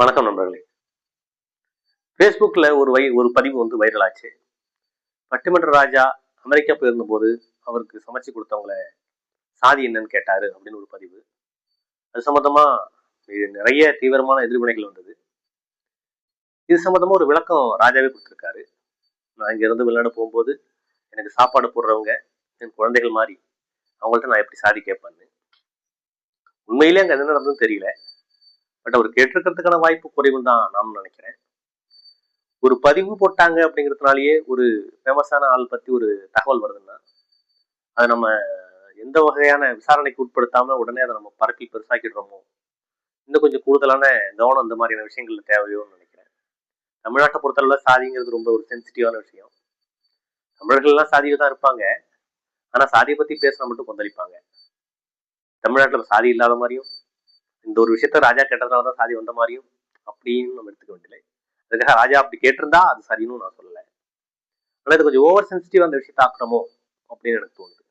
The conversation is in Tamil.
வணக்கம் நண்பர்களே. ஃபேஸ்புக்கில் ஒரு வை ஒரு பதிவு வந்து வைரல் ஆச்சு. பட்டிமன்ற ராஜா அமெரிக்கா போயிருந்தபோது அவருக்கு சமைச்சு கொடுத்தவங்கள சாதி என்னன்னு கேட்டாரு அப்படின்னு ஒரு பதிவு. அது சம்மந்தமா இது நிறைய தீவிரமான எதிர்வினைகள் வந்தது. இது சம்மந்தமாக ஒரு விளக்கம் ராஜாவே கொடுத்துருக்காரு. நான் இங்கேருந்து வெளிநாடு போகும்போது எனக்கு சாப்பாடு போடுறவங்க என் குழந்தைகள் மாதிரி அவங்கள்ட்ட நான் எப்படி சாதி கேட்பேன்னு. உண்மையிலே அங்கே என்ன நடந்ததுன்னு தெரியல. பட் அவர் கேட்டிருக்கிறதுக்கான வாய்ப்பு குறைவுன்னு தான் நான் நினைக்கிறேன். ஒரு பதிவு போட்டாங்க அப்படிங்கிறதுனாலயே ஒரு ஃபேமஸான ஆள் பத்தி ஒரு தகவல் வருதுன்னா அதை நம்ம எந்த வகையான விசாரணைக்கு உட்படுத்தாம உடனே அதை நம்ம பரப்பி பெருசாக்கிடுறோமோ இன்னும் கொஞ்சம் கூடுதலான கவனம் இந்த மாதிரியான விஷயங்கள்ல தேவையோன்னு நினைக்கிறேன். தமிழ்நாட்டை பொறுத்தளவுல சாதிங்கிறது ரொம்ப ஒரு சென்சிட்டிவான விஷயம். தமிழர்கள்லாம் சாதியில் தான் இருப்பாங்க. ஆனா சாதியை பத்தி பேசினா மட்டும் கொந்தளிப்பாங்க. தமிழ்நாட்டுல சாதி இல்லாத மாதிரியும் இந்த ஒரு விஷயத்த ராஜா கேட்டதுனால தான் சாதி வந்த மாதிரியும் அப்படின்னு நம்ம எடுத்துக்க வேண்டியதில்லை. அதுக்காக ராஜா அப்படி கேட்டிருந்தா அது சரின்னு நான் சொல்லலை. ஆனால் இது கொஞ்சம் ஓவர் சென்சிட்டிவ் அந்த விஷயத்த ஆக்குறோமோ அப்படின்னு எனக்கு தோணுது.